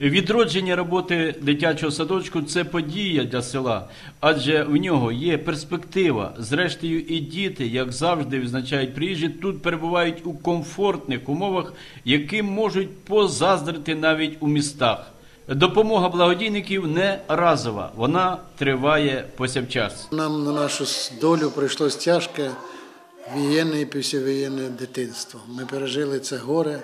Відродження роботи дитячого садочку це подія для села, адже в нього є перспектива. Зрештою, і діти, як завжди відзначають приїжджі, тут перебувають у комфортних умовах, яким можуть позаздрити навіть у містах. Допомога благодійників не разова, вона триває повсякчас. Нам на нашу долю прийшлось тяжке воєнне і післявоєнне дитинство. Ми пережили це горе,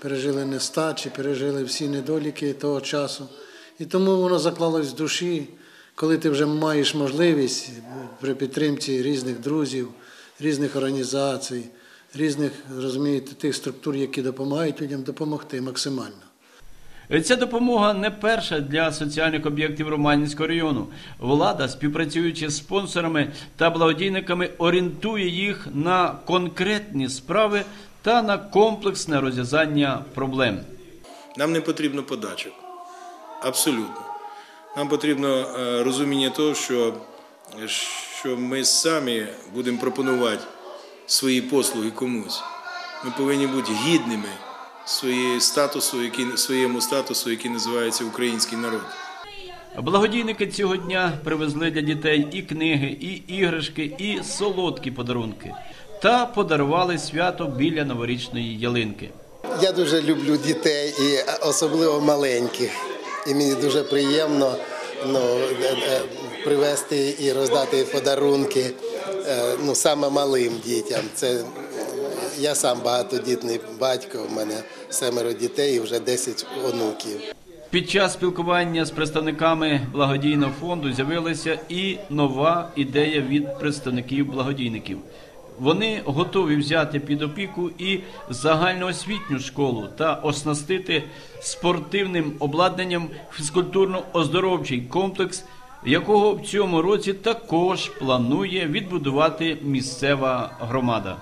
пережили нестачі, пережили всі недоліки того часу. І тому воно заклалось в душі, коли ти вже маєш можливість при підтримці різних друзів, різних організацій, різних, розумієте, тих структур, які допомагають людям допомогти максимально. Ця допомога не перша для соціальних об'єктів Романівського району. Влада, співпрацюючи з спонсорами та благодійниками, орієнтує їх на конкретні справи та на комплексне розв'язання проблем. Нам не потрібно подачок. Абсолютно. Нам потрібно е, розуміння того, що, що ми самі будемо пропонувати свої послуги комусь. Ми повинні бути гідними своєї статусу, який, своєму статусу, який називається український народ. Благодійники цього дня привезли для дітей і книги, і іграшки, і солодкі подарунки та подарували свято біля новорічної ялинки. Я дуже люблю дітей і особливо маленьких. І мені дуже приємно ну, е, е, привезти і роздати подарунки е, ну, саме малим дітям. Це я сам багатодітний батько, у мене семеро дітей і вже 10 онуків. Під час спілкування з представниками благодійного фонду з'явилася і нова ідея від представників благодійників. Вони готові взяти під опіку і загальноосвітню школу та оснастити спортивним обладнанням фізкультурно-оздоровчий комплекс, якого в цьому році також планує відбудувати місцева громада.